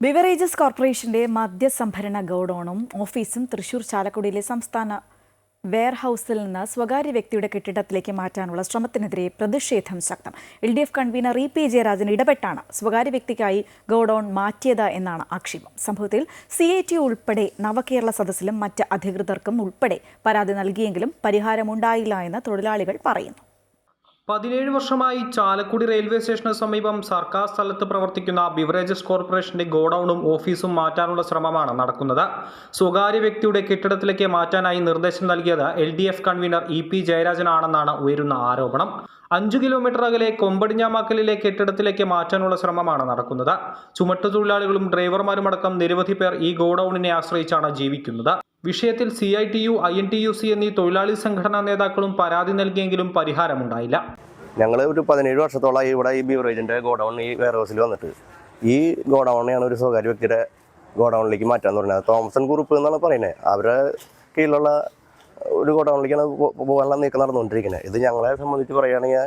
Beverages കോർപ്പറേഷന്റെ മദ്യസംഭരണ ഗോഡൌണും ഓഫീസും തൃശൂർ ചാലക്കുടിയിലെ സംസ്ഥാന വെയർഹൌസിൽ നിന്ന് സ്വകാര്യ വ്യക്തിയുടെ കെട്ടിടത്തിലേക്ക് മാറ്റാനുള്ള ശ്രമത്തിനെതിരെ പ്രതിഷേധം ശക്തം. L D F convener E P Jayarajan ഇടപെട്ടാണ് സ്വകാര്യ വ്യക്തിക്കായി ഗോഡൌൺ മാറ്റിയത് എന്നാണ് ആക്ഷേപം. സംഭവത്തിൽ സി ഐ ടി ഉൾപ്പെടെ നവകേരള സദസ്സിലും മറ്റ് അധികൃതർക്കും ഉൾപ്പെടെ പരാതി നൽകിയെങ്കിലും പരിഹാരമുണ്ടായില്ല എന്ന് തൊഴിലാളികൾ പറയുന്നു. പതിനേഴ് വർഷമായി ചാലക്കുടി റെയിൽവേ സ്റ്റേഷന് സമീപം സർക്കാർ സ്ഥലത്ത് പ്രവർത്തിക്കുന്ന ബിവറേജസ് കോർപ്പറേഷന്റെ ഗോഡൌണും ഓഫീസും മാറ്റാനുള്ള ശ്രമമാണ് നടക്കുന്നത്. സ്വകാര്യ വ്യക്തിയുടെ കെട്ടിടത്തിലേക്ക് മാറ്റാനായി നിർദ്ദേശം നൽകിയത് L D F convener E P ജയരാജനാണെന്നാണ് ഉയരുന്ന ആരോപണം. അഞ്ചു കിലോമീറ്റർ അകലെ കൊമ്പടിഞ്ഞാമാക്കലിലെ കെട്ടിടത്തിലേക്ക് മാറ്റാനുള്ള ശ്രമമാണ് നടക്കുന്നത്. ചുമട്ടുതൊഴിലാളികളും ഡ്രൈവർമാരുമടക്കം നിരവധി പേർ ഈ ഗോഡൌണിനെ ആശ്രയിച്ചാണ് ജീവിക്കുന്നത്. വിഷയത്തിൽ C I T U I N T U C എന്നീ തൊഴിലാളി സംഘടനാ നേതാക്കളും പരാതി നൽകിയെങ്കിലും പരിഹാരമുണ്ടായില്ല. ഞങ്ങൾ ഒരു പതിനേഴ് വർഷത്തോളം ഇവിടെ ഈ ബീവറേജിന്റെ ഗോഡൗൺ ഈ വെയർ ഹൗസിൽ വന്നിട്ട്. ഈ ഗോഡൗണിനെയാണ് ഒരു സ്വകാര്യ വ്യക്തിയുടെ ഗോഡൗണിലേക്ക് മാറ്റാൻ പറഞ്ഞത് തോമസൺ ഗ്രൂപ്പ് എന്നാണ് പറയുന്നത് അവരുടെ കീഴിലുള്ള ഒരു ഗോഡൗണിലേക്കാണ് പോകാനുള്ള നീക്കം നടന്നുകൊണ്ടിരിക്കുന്നത്. ഇത് ഞങ്ങളെ സംബന്ധിച്ച് പറയുകയാണെങ്കിൽ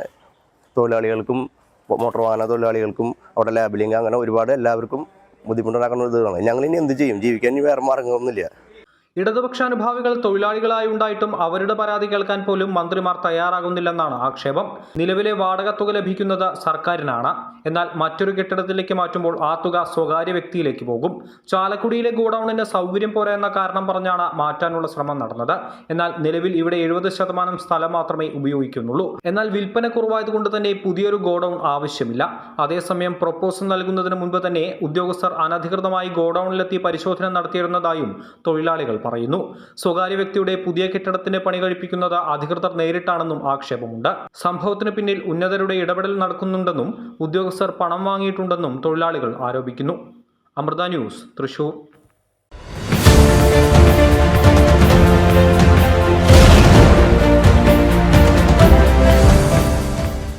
തൊഴിലാളികൾക്കും മോട്ടോർ വാഹന തൊഴിലാളികൾക്കും അവിടെ ലാബിലിംഗ് അങ്ങനെ ഒരുപാട് എല്ലാവർക്കും ബുദ്ധിമുട്ടുണ്ടാക്കുന്ന ഒരു ഇതാണ്. ഞങ്ങൾ ഇനി എന്ത് ചെയ്യും? ജീവിക്കാൻ ഇനി വേറെ മാർഗമൊന്നുമില്ല ഇടതുപക്ഷാനുഭാവികൾ തൊഴിലാളികളായി ഉണ്ടായിട്ടും അവരുടെ പരാതി കേൾക്കാൻ പോലും മന്ത്രിമാർ തയ്യാറാകുന്നില്ലെന്നാണ് ആക്ഷേപം. നിലവിലെ വാടക തുക ലഭിക്കുന്നത് സർക്കാരിനാണ്. എന്നാൽ മറ്റൊരു കെട്ടിടത്തിലേക്ക് മാറ്റുമ്പോൾ ആ തുക സ്വകാര്യ വ്യക്തിയിലേക്ക് പോകും. ചാലക്കുടിയിലെ ഗോഡൌണിന് സൗകര്യം പോരാ എന്ന കാരണം പറഞ്ഞാണ് മാറ്റാനുള്ള ശ്രമം നടന്നത്. എന്നാൽ നിലവിൽ ഇവിടെ എഴുപത് ശതമാനം സ്ഥലം മാത്രമേ ഉപയോഗിക്കുന്നുള്ളൂ. എന്നാൽ വിൽപ്പന കുറവായതുകൊണ്ട് തന്നെ പുതിയൊരു ഗോഡൌൺ ആവശ്യമില്ല. അതേസമയം പ്രൊപ്പോസൽ നൽകുന്നതിന് മുൻപ് തന്നെ ഉദ്യോഗസ്ഥർ അനധികൃതമായി ഗോഡൌണിലെത്തി പരിശോധന നടത്തിയിരുന്നതായും തൊഴിലാളികൾ പറയുന്നു. സ്വകാര്യ വ്യക്തിയുടെ പുതിയ കെട്ടിടത്തിന് പണി കഴിപ്പിക്കുന്നത് അധികൃതർ നേരിട്ടാണെന്നും ആക്ഷേപമുണ്ട്. സംഭവത്തിന് പിന്നിൽ ഉന്നതരുടെ ഇടപെടൽ നടക്കുന്നുണ്ടെന്നും ഉദ്യോഗസ്ഥർ പണം വാങ്ങിയിട്ടുണ്ടെന്നും തൊഴിലാളികൾ ആരോപിക്കുന്നു. അമൃത ന്യൂസ് തൃശൂർ.